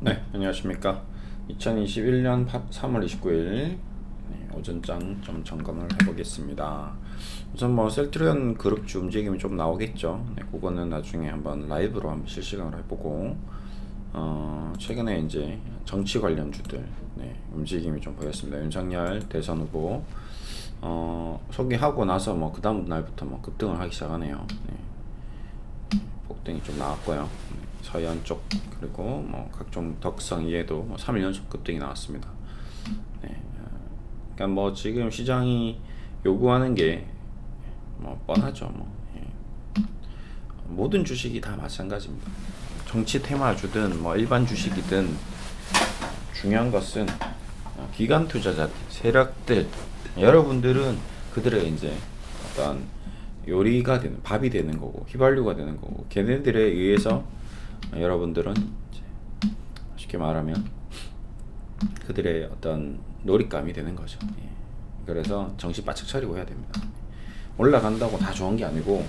네, 안녕하십니까. 2021년 3월 29일 네, 오전장 좀 점검을 해보겠습니다. 우선 뭐 셀트리온 그룹 주 움직임이 좀 나오겠죠. 네, 그거는 나중에 한번 라이브로 한번 실시간으로 해보고 어, 최근에 이제 정치 관련 주들 네, 움직임이 좀 보였습니다. 윤석열 대선 후보 어, 소개하고 나서 뭐 그 다음 날부터 뭐 급등을 하기 시작하네요. 네. 폭등이 좀 나왔고요. 네, 서현 쪽 그리고 뭐 각종 덕성 이에도 뭐 3일 연속 급등이 나왔습니다. 네. 어, 그러니까 뭐 지금 시장이 요구하는 게 뭐 뻔하죠. 뭐 예. 모든 주식이 다 마찬가지입니다. 정치 테마주든 뭐 일반 주식이든 중요한 것은 어, 기관 투자자 세력들 여러분들은 그들의 이제 어떤 요리가 되는 밥이 되는 거고 휘발유가 되는 거고 걔네들에 의해서 여러분들은 쉽게 말하면 그들의 어떤 놀잇감이 되는 거죠. 예. 그래서 정신 바짝 차리고 해야 됩니다. 올라간다고 다 좋은 게 아니고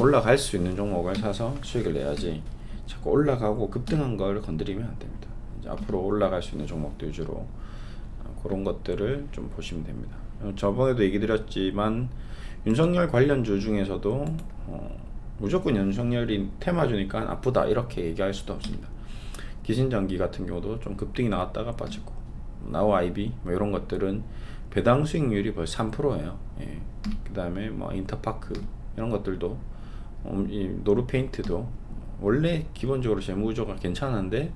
올라갈 수 있는 종목을 사서 수익을 내야지 자꾸 올라가고 급등한 걸 건드리면 안 됩니다. 이제 앞으로 올라갈 수 있는 종목들 위주로 어, 그런 것들을 좀 보시면 됩니다. 어, 저번에도 얘기 드렸지만 윤석열 관련주 중에서도 어, 무조건 윤석열이 테마주니까 아프다 이렇게 얘기할 수도 없습니다. 기신전기 같은 경우도 좀 급등이 나왔다가 빠지고 나우 아이비 뭐 이런 것들은 배당 수익률이 벌써 3%예요. 예. 그 다음에 뭐 인터파크 이런 것들도 음, 이 노르페인트도 원래 기본적으로 재무 구조가 괜찮은데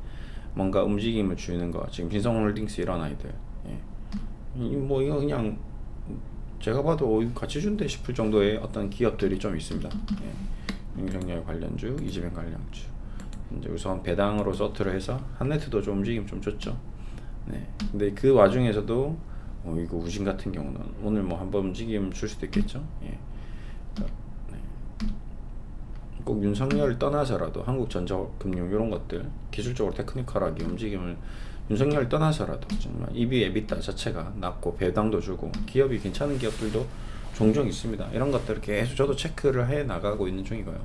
뭔가 움직임을 주는 거 지금 신성홀딩스 이런 아이들 예. 이뭐 이거 그냥 제가 봐도 어, 같이 준대 싶을 정도의 어떤 기업들이 좀 있습니다. 예. 윤석열 관련주, 이재명 관련주. 이제 우선 배당으로 서트를 해서 한네트도 좀 움직임 좀 줬죠. 네. 근데 그 와중에서도 어, 이거 우진 같은 경우는 오늘 뭐 한번 움직임 줄 수도 있겠죠. 예. 네. 꼭 윤석열 떠나서라도 한국전자금융 이런 것들 기술적으로 테크니컬하게 움직임을 윤석열 떠나서라도 정말 EB 에비타 자체가 낮고 배당도 주고 기업이 괜찮은 기업들도 종종 있습니다. 이런 것들을 계속 저도 체크를 해 나가고 있는 중이고요.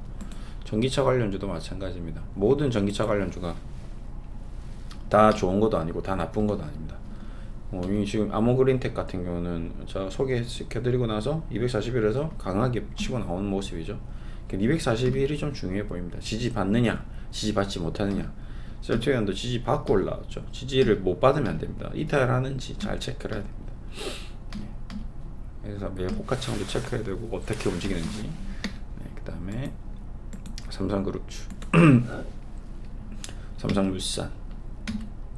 전기차 관련주도 마찬가지입니다. 모든 전기차 관련주가 다 좋은 것도 아니고 다 나쁜 것도 아닙니다. 어, 이 지금 아모그린텍 같은 경우는 제가 소개시켜드리고 나서 241에서 강하게 치고 나오는 모습이죠. 241이 좀 중요해 보입니다. 지지 받느냐, 지지 받지 못하느냐. 셀트리온도 지지 받고 올라왔죠. 지지를 못 받으면 안 됩니다. 이탈하는지 잘 체크를 해야 됩니다. 네. 그래서 매일 호가창도 체크해야 되고 어떻게 움직이는지. 네, 그 다음에 삼성그룹주, 삼성물산.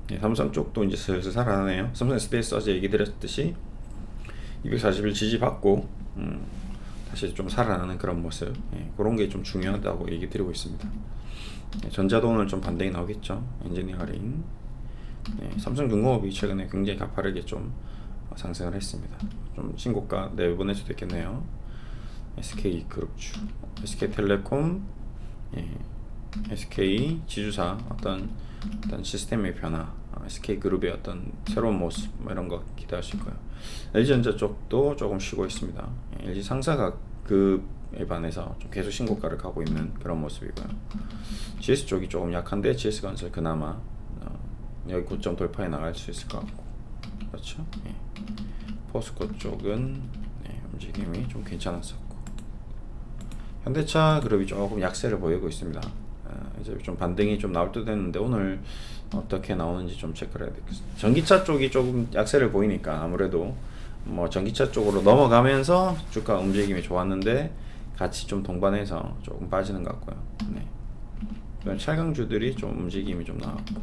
네, 삼성 쪽도 이제 슬슬 살아나네요. 삼성 스페이스 어제 얘기 드렸듯이 241 지지 받고 음, 다시 좀 살아나는 그런 모습 예, 그런 게 좀 중요하다고 얘기 드리고 있습니다. 예, 전자도 오늘 좀 반등이 나오겠죠. 엔지니어링 예, 삼성중공업이 최근에 굉장히 가파르게 좀 상승을 했습니다. 좀 신고가 내보낼 수도 있겠네요. SK 그룹주, SK텔레콤, 예, SK 지주사 어떤 어떤 시스템의 변화, SK 그룹의 어떤 새로운 모습 뭐 이런 거 기대하실 거예요. LG전자 쪽도 조금 쉬고 있습니다. 예, LG 상사가 급 에 반해서 좀 계속 신고가를 가고 있는 그런 모습이고요. GS 쪽이 조금 약한데 GS 건설 그나마 어, 여기 고점 돌파해 나갈 수 있을 것 같고 그렇죠. 예. 포스코 쪽은 네, 움직임이 좀 괜찮았었고 현대차 그룹이 조금 약세를 보이고 있습니다. 어, 이제 좀 반등이 좀 나올 듯 했는데 오늘 어떻게 나오는지 좀 체크를 해야 되겠습니다. 전기차 쪽이 조금 약세를 보이니까 아무래도 뭐 전기차 쪽으로 넘어가면서 주가 움직임이 좋았는데 같이 좀 동반해서 조금 빠지는 것 같고요. 네. 그런 찰강주들이 좀 움직임이 좀 나왔고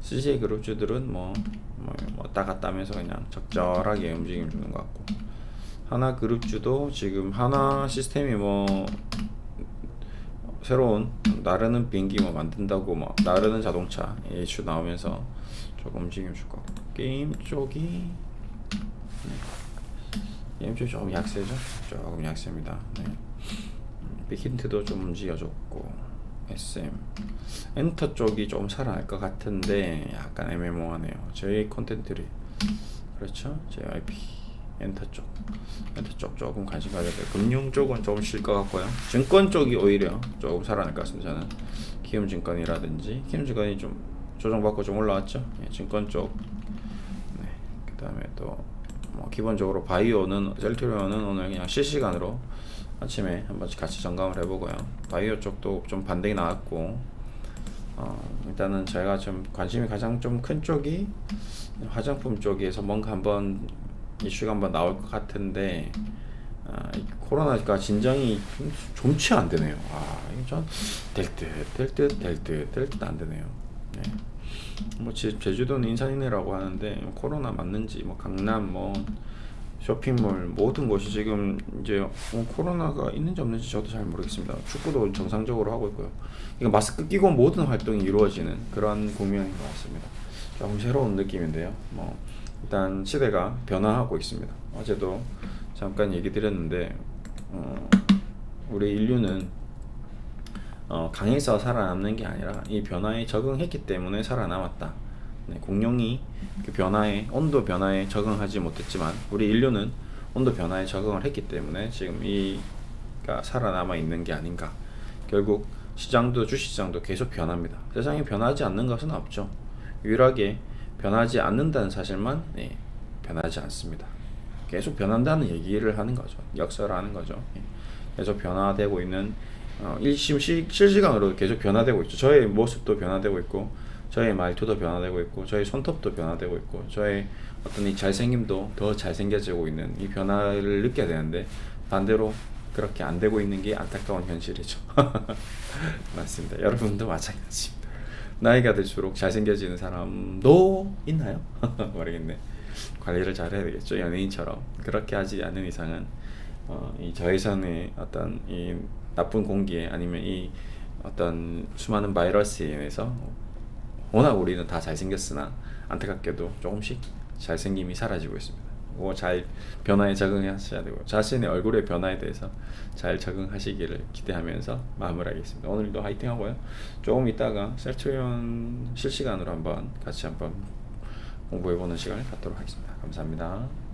CJ 그룹주들은 뭐, 뭐, 뭐 왔다 갔다 하면서 그냥 적절하게 움직임 주는 것 같고 하나 그룹주도 지금 하나 시스템이 뭐 새로운 나르는 비행기 뭐 만든다고 뭐 나르는 자동차 이슈 나오면서 조금 움직임 줄 것 같고 게임 쪽이 네. 쪽이 조금 약세죠? 조금 약세입니다. 네. 빅힌트도 좀 움직여줬고 SM 엔터 쪽이 좀 살아날 것 같은데 약간 애매모호하네요. 저희 콘텐츠들이. 그렇죠? JYP 엔터 쪽. 엔터 쪽 조금 관심 가져야 돼요. 금융 쪽은 조금 쉴 것 같고요. 증권 쪽이 오히려 조금 살아날 것 같습니다 저는. 키움증권이라든지. 키움증권이 좀 조정받고 좀 올라왔죠. 예, 증권 쪽. 네. 그 다음에 또 뭐 기본적으로 바이오는 셀트리온은 오늘 그냥 실시간으로 아침에 한번 같이 점검을 해보고요. 바이오 쪽도 좀 반등이 나왔고 어, 일단은 제가 좀 관심이 가장 좀 큰 쪽이 화장품 쪽에서 뭔가 한번 이슈가 한번 나올 것 같은데 아, 이 코로나가 진정이 좀 좀치 안 되네요. 아, 이거 전될 듯 될 듯 될 듯 될 듯 안 되네요. 네. 뭐 제, 제주도는 인산이네라고 하는데 코로나 맞는지 뭐 강남 뭐 쇼핑몰 모든 곳이 지금 이제 어, 코로나가 있는지 없는지 저도 잘 모르겠습니다. 축구도 정상적으로 하고 있고요. 이거 마스크 끼고 모든 활동이 이루어지는 그런 국면인 것 같습니다. 조금 새로운 느낌인데요. 뭐 일단 시대가 변화하고 있습니다. 어제도 잠깐 얘기 드렸는데 어, 우리 인류는 어, 강해서 살아남는 게 아니라 이 변화에 적응했기 때문에 살아남았다. 네, 공룡이 그 변화에 온도 변화에 적응하지 못했지만 우리 인류는 온도 변화에 적응을 했기 때문에 지금 이가 살아남아 있는 게 아닌가. 결국 시장도 주시장도 계속 변합니다. 세상이 변하지 않는 것은 없죠. 유일하게 변하지 않는다는 사실만 네, 변하지 않습니다. 계속 변한다는 얘기를 하는 거죠. 역설하는 거죠. 예. 계속 변화되고 있는 어, 일심 시, 실시간으로 계속 변화되고 있죠. 저의 모습도 변화되고 있고, 저의 말투도 변화되고 있고, 저의 손톱도 변화되고 있고, 저의 어떤 이 잘생김도 더 잘생겨지고 있는 이 변화를 느껴야 되는데 반대로 그렇게 안 되고 있는 게 안타까운 현실이죠. 맞습니다. 여러분도 마찬가지입니다. 나이가 들수록 잘생겨지는 사람도 있나요? 모르겠네. 관리를 잘 해야 되겠죠. 연예인처럼 그렇게 하지 않는 이상은 어, 이 저예산의 어떤 이 나쁜 공기에 아니면 이 어떤 수많은 바이러스에 의해서 워낙 우리는 다 잘생겼으나 안타깝게도 조금씩 잘생김이 사라지고 있습니다. 그거 잘 변화에 적응하셔야 되고 자신의 얼굴의 변화에 대해서 잘 적응하시기를 기대하면서 마무리하겠습니다. 오늘도 화이팅 하고요. 조금 이따가 셀트리온 실시간으로 한번 같이 한번 공부해보는 시간을 갖도록 하겠습니다. 감사합니다.